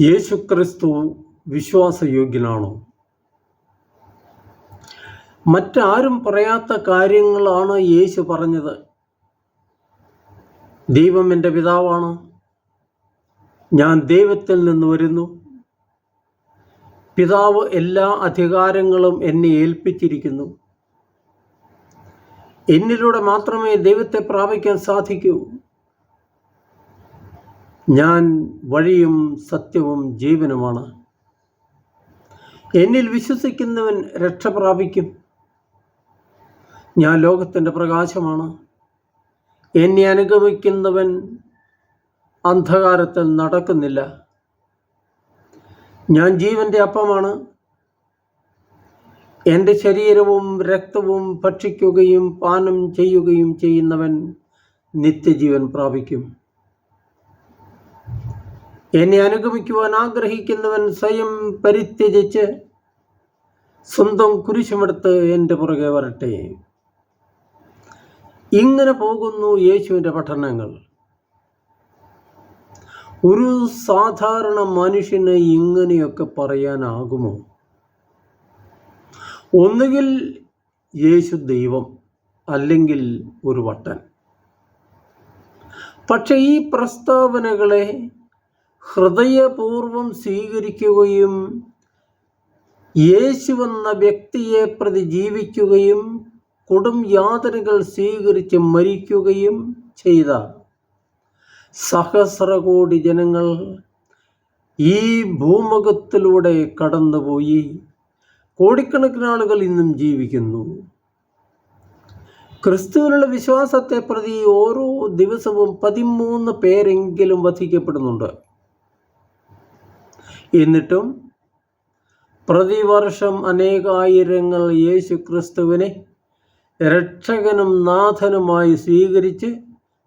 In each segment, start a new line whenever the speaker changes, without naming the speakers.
യേശുക്രിസ്തു വിശ്വാസയോഗ്യനാണോ? മറ്റാരും പറയാത്ത കാര്യങ്ങളാണ് യേശു പറഞ്ഞത്. ദൈവം എന്റെ പിതാവാണ്. ഞാൻ ദൈവത്തിൽ നിന്ന് വരുന്നു. പിതാവ് എല്ലാ അധികാരങ്ങളും എന്നെ ഏൽപ്പിച്ചിരിക്കുന്നു. എന്നിലൂടെ മാത്രമേ ദൈവത്തെ പ്രാപിക്കാൻ സാധിക്കൂ. ഞാൻ വഴിയും സത്യവും ജീവനുമാണ്. എന്നിൽ വിശ്വസിക്കുന്നവൻ രക്ഷ പ്രാപിക്കും. ഞാൻ ലോകത്തിന്റെ പ്രകാശമാണ്. എന്നെ അനുഗമിക്കുന്നവൻ അന്ധകാരത്തിൽ നടക്കുന്നില്ല. ഞാൻ ജീവന്റെ അപ്പമാണ്. എന്റെ ശരീരവും രക്തവും ഭക്ഷിക്കുകയും പാനം ചെയ്യുകയും ചെയ്യുന്നവൻ നിത്യജീവൻ പ്രാപിക്കും. എന്നെ അനുഗമിക്കുവാൻ ആഗ്രഹിക്കുന്നവൻ സ്വയം പരിത്യജിച്ച് സ്വന്തം കുരിശുമെടുത്ത് എന്റെ പുറകെ വരട്ടെ. ഇങ്ങനെ പോകുന്നു യേശുവിന്റെ പഠനങ്ങൾ. ഒരു സാധാരണ മനുഷ്യന് ഇങ്ങനെയൊക്കെ പറയാനാകുമോ? ഒന്നുകിൽ യേശു ദൈവം അല്ലെങ്കിൽ ഒരു വട്ടൻ പക്ഷെ ഈ പ്രസ്താവനകളെ ഹൃദയപൂർവം സ്വീകരിക്കുകയും യേശുവെന്ന വ്യക്തിയെ പ്രതി ജീവിക്കുകയും കൊടും യാതനകൾ സ്വീകരിച്ച് മരിക്കുകയും ചെയ്ത സഹസ്രകോടി ജനങ്ങൾ ഈ ഭൂമുഖത്തിലൂടെ കടന്നുപോയി. കോടിക്കണക്കിന് ആളുകൾ ഇന്നും ജീവിക്കുന്നു. ക്രിസ്തുവിനുള്ള വിശ്വാസത്തെ പ്രതി ഓരോ ദിവസവും പതിമൂന്ന് പേരെങ്കിലും വധിക്കപ്പെടുന്നുണ്ട്. എന്നിട്ടും പ്രതിവർഷം അനേകായിരങ്ങൾ യേശു ക്രിസ്തുവിനെ രക്ഷകനും നാഥനുമായി സ്വീകരിച്ച്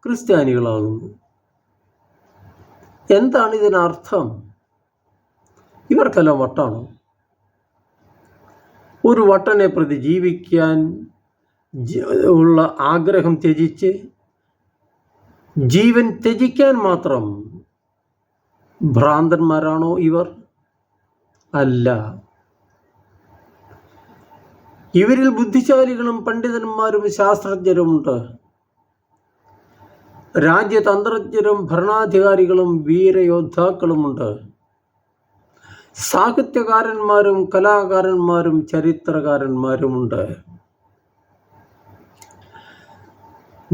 ക്രിസ്ത്യാനികളാകുന്നു. എന്താണ് ഇതിനർത്ഥം ഇവർക്കെല്ലാം വട്ടാണ്. ഒരു വട്ടനെ പ്രതി ജീവിക്കാൻ ഉള്ള ആഗ്രഹം ത്യജിച്ച് ജീവൻ ത്യജിക്കാൻ മാത്രം ഭ്രാന്തന്മാരാണോ ഇവർ? അല്ല. ഇവരിൽ ബുദ്ധിശാലികളും പണ്ഡിതന്മാരും ശാസ്ത്രജ്ഞരുമുണ്ട്. രാജ്യതന്ത്രജ്ഞരും ഭരണാധികാരികളും വീരയോദ്ധാക്കളുമുണ്ട്. സാഹിത്യകാരന്മാരും കലാകാരന്മാരും ചരിത്രകാരന്മാരുമുണ്ട്.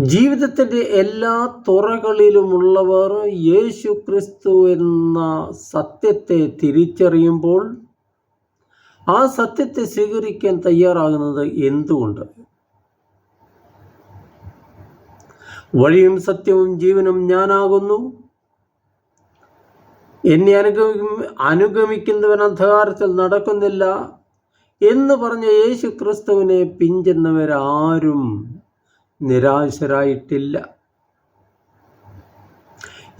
ജീവിതത്തിന്റെ എല്ലാ തുറകളിലുമുള്ളവർ യേശു ക്രിസ്തു എന്ന സത്യത്തെ തിരിച്ചറിയുമ്പോൾ ആ സത്യത്തെ സ്വീകരിക്കാൻ തയ്യാറാകുന്നത് എന്തുകൊണ്ട്? വഴിയും സത്യവും ജീവനും ഞാനാകുന്നു. എന്നെ അനുഗമി അനുഗമിക്കുന്നവൻ അന്ധകാരത്തിൽ നടക്കുന്നില്ല എന്ന് പറഞ്ഞ യേശു ക്രിസ്തുവിനെ പിഞ്ചെന്നവരാരും നിരാശരായിട്ടില്ല.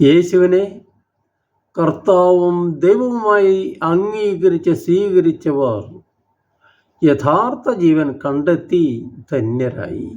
യേശുവിനെ കർത്താവും ദൈവവുമായി അംഗീകരിച്ച് സ്വീകരിച്ചവർ യഥാർത്ഥ ജീവൻ കണ്ടെത്തി ധന്യരായി.